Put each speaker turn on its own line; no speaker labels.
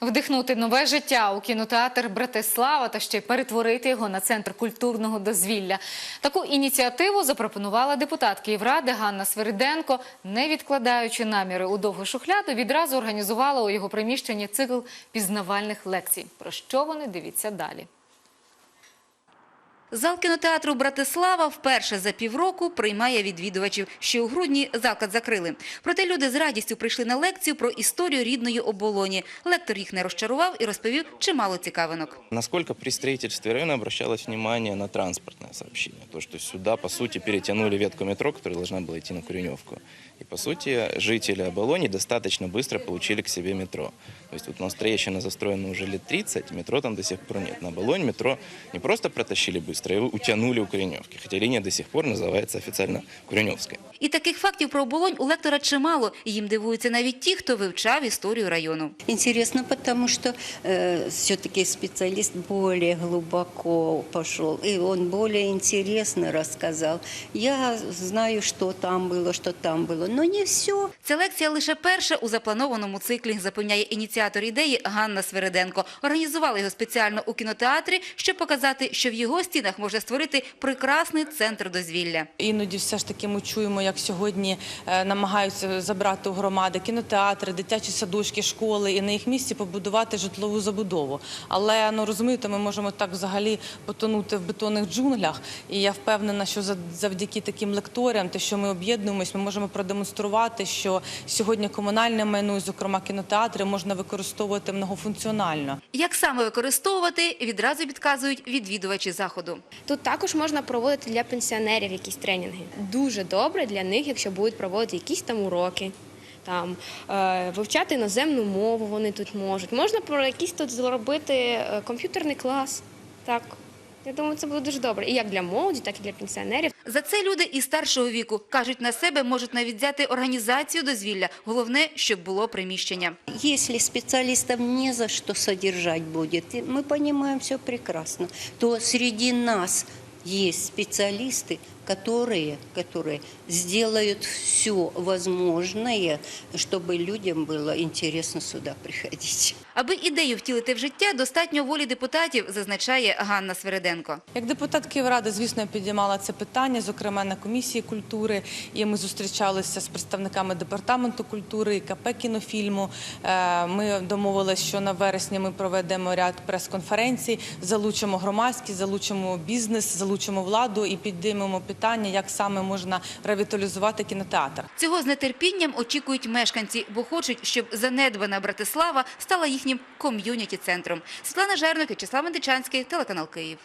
Вдихнути нове життя у кінотеатр Братислава та ще перетворити його на центр культурного дозвілля. Таку ініціативу запропонувала депутат Київради Ганна Свириденко. Не відкладаючи наміри у довгу шухляду, відразу організувала у його приміщенні цикл пізнавальних лекцій. Про що вони дивіться далі.
Зал кінотеатру Братислава вперше за півроку приймає відвідувачів. Ще у грудні заклад закрили. Проте люди з радістю прийшли на лекцію про історію рідної оболоні. Лектор їх не розчарував і розповів чимало цікавинок.
Насколько при строительстве района обращалось внимание на транспортное сообщение. То, что сюда, по сути, перетянули ветку метро, которая должна была идти на Куреневку. И, по сути, жители Оболони достаточно быстро получили к себе метро. То есть у нас Троещина застроена уже лет 30, метро там до сих пор нет. На Оболонь метро не просто протащили быстро, его утянули у Куреневки. Хотя линия до сих пор называется официально Куреневская.
І таких фактів про оболонь у лектора чимало. І їм дивуються навіть ті, хто вивчав історію району.
Интересно, потому что э, все-таки специалист более глубоко пошел, и он более интересно рассказал. Я знаю, что там было, что там было, но не все.
Ця лекція лише перша у запланованому циклі, запевняє ініціатор ідеї Ганна Свириденко. Організували його спеціально у кінотеатрі, щоб показати, що в його стінах можна створити прекрасний центр дозвілля.
Іноді все ж таки ми чуємо, як сьогодні е, намагаються забрати у громади кінотеатри, дитячі садочки, школи і на їх місці побудувати житлову забудову. Але ну розумієте, ми можемо так взагалі потонути в бетонних джунглях. І я впевнена, що за- завдяки таким лекторіям, те, що ми об'єднуємось, ми можемо продемонструвати, що сьогодні комунальне майно, зокрема кінотеатри, можна використовувати многофункціонально.
Як саме використовувати, відразу підказують відвідувачі заходу.
Тут також можна проводити для пенсіонерів якісь тренінги. Дуже добре для них, якщо будуть проводити якісь там уроки. Там е, вивчати іноземну мову вони тут можуть. Можна про якийсь тут зробити е, комп'ютерний клас. Так, я думаю, це буде дуже добре. І як для молоді, так і для пенсіонерів.
За це люди і старшого віку кажуть, на себе можуть навіть взяти організацію дозвілля. Головне, щоб було приміщення.
Якщо спеціалістам не за що содержать буде, ми розуміємо все прекрасно, то серед нас є специалисты, которые, которые сделают все возможное, чтобы людям было интересно сюда приходить.
Аби ідею втілити в життя, достатньо волі депутатів, зазначає Ганна Свириденко.
Як депутат Київради, звісно, я підіймала це питання, зокрема на комісії культури. І ми зустрічалися з представниками департаменту культури і КП кінофільму. Е, Ми домовилися, що на вересні ми проведемо ряд прес-конференцій, залучимо громадськість, залучимо бізнес, залучимо владу і підіймемо питання, як саме можна ревіталізувати кінотеатр.
Цього з нетерпінням очікують мешканці, бо хочуть, щоб занедбана Братислава стала їхнім ком'юніті-центром. Світлана Жерник, Вячеслав Мендичанський, телеканал Київ.